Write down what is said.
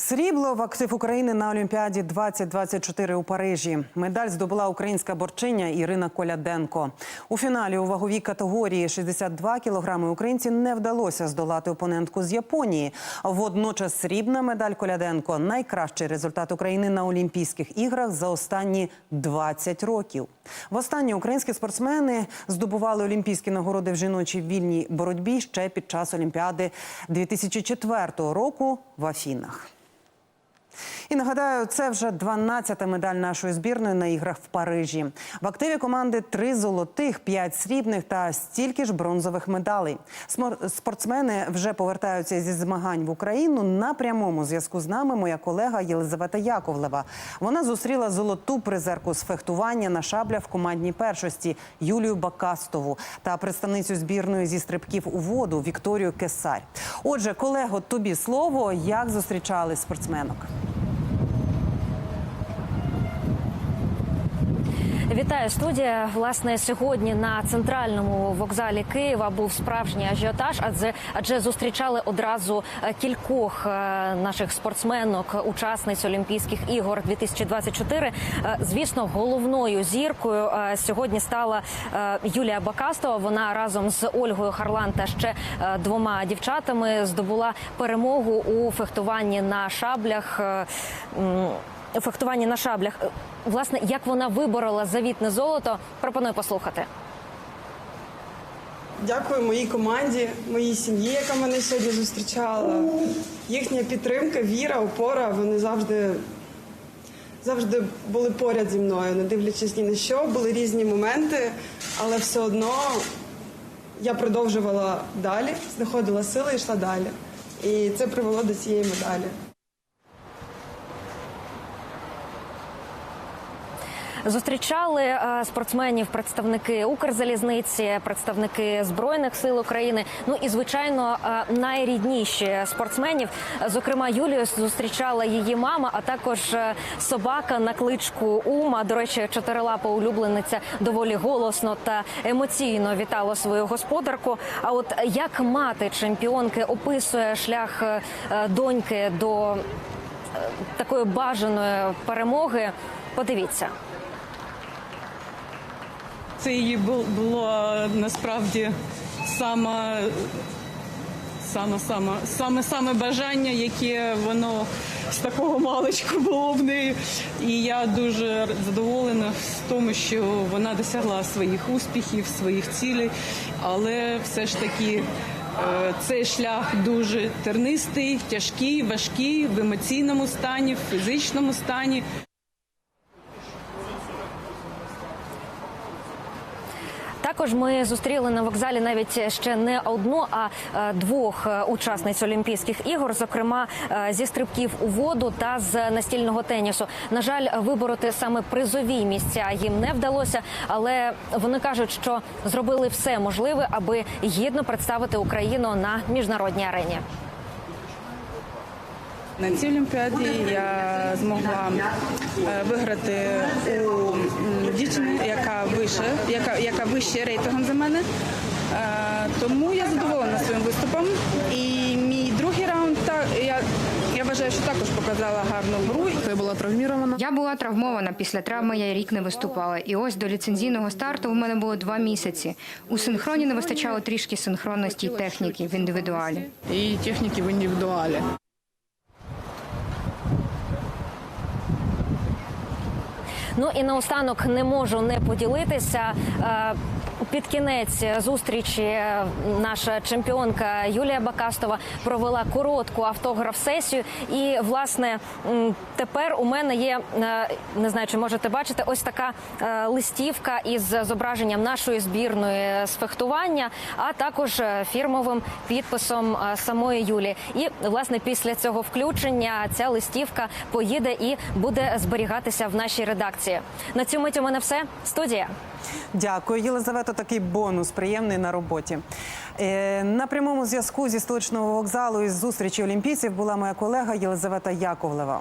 Срібло в актив України на Олімпіаді 2024 у Парижі. Медаль здобула українська борчиня Ірина Коляденко. У фіналі у ваговій категорії 62 кілограми українці не вдалося здолати опонентку з Японії. Водночас срібна медаль Коляденко найкращий результат України на Олімпійських іграх за останні 20 років. Востаннє українські спортсмени здобували олімпійські нагороди в жіночій вільній боротьбі ще під час Олімпіади 2004 року в Афінах. І нагадаю, це вже 12-та медаль нашої збірної на іграх в Парижі. В активі команди три золотих, п'ять срібних та стільки ж бронзових медалей. Спортсмени вже повертаються зі змагань в Україну. На прямому зв'язку з нами моя колега Єлизавета Яковлева. Вона зустріла золоту призерку з фехтування на шаблях в командній першості Юлію Бакастову та представницю збірної зі стрибків у воду Вікторію Кесарь. Отже, колего, тобі слово, як зустрічали спортсменок? Вітаю студія. Власне, сьогодні на центральному вокзалі Києва був справжній ажіотаж, адже адже зустрічали одразу е, кількох е, наших спортсменок, учасниць Олімпійських ігор 2024. Е, Звісно, головною зіркою сьогодні стала Юлія Бакастова. Вона разом з Ольгою Харлан та ще двома дівчатами здобула перемогу у фехтуванні на шаблях. Фехтуванні на шаблях. Е, Власне, як вона виборола завітне золото, пропоную послухати. Дякую моїй команді, моїй сім'ї, яка мене сьогодні зустрічала. Їхня підтримка, віра, опора. Вони завжди, завжди були поряд зі мною, не дивлячись ні на що. Були різні моменти, але все одно я продовжувала далі, знаходила сили і йшла далі. І це привело до цієї медалі. Зустрічали е, спортсменів представники Укрзалізниці, представники збройних сил України. Ну і звичайно, е, найрідніші спортсменів. Зокрема, Юлію зустрічала її мама, а також е, собака на кличку Ума. До речі, чотирилапа улюблениця доволі голосно та емоційно вітала свою господарку. А от як мати чемпіонки описує шлях доньки до такої бажаної перемоги, подивіться. Це її бу- було насправді саме саме саме саме саме бажання, яке воно з такого маличку було в неї. І я дуже задоволена в тому, що вона досягла своїх успіхів, своїх цілей, але все ж таки. е, Цей шлях дуже тернистий, тяжкий, важкий в емоційному стані, в фізичному стані. Також ми зустріли на вокзалі навіть ще не одну, а е, двох е, учасниць Олімпійських ігор, зокрема е, зі стрибків у воду та з настільного тенісу. На жаль, вибороти саме призові місця їм не вдалося, але вони кажуть, що зробили все можливе, аби гідно представити Україну на міжнародній арені. На цій олімпіаді я змогла е, виграти у дівчини, яка вище, яка, яка вище рейтингом за мене. Е, Тому я задоволена своїм виступом. І мій другий раунд та я, я вважаю, що також показала гарну гру. Я була травмірована. Я була травмована після травми. Я рік не виступала. І ось до ліцензійного старту в мене було два місяці. У синхроні не вистачало трішки синхронності й техніки в індивідуалі. І техніки в індивідуалі. Ну і наостанок не можу не поділитися. Під кінець зустрічі е, наша чемпіонка Юлія Бакастова провела коротку автограф-сесію. І власне тепер у мене є е, не знаю, чи можете бачити, ось така е, листівка із зображенням нашої збірної з фехтування, а також фірмовим підписом самої Юлії. І власне після цього включення ця листівка поїде і буде зберігатися в нашій редакції. На цю мить у мене все. Студія. Дякую, Єлизавета. Такий бонус приємний на роботі. Е, на прямому зв'язку зі столичного вокзалу із зустрічі олімпійців була моя колега Єлизавета Яковлева.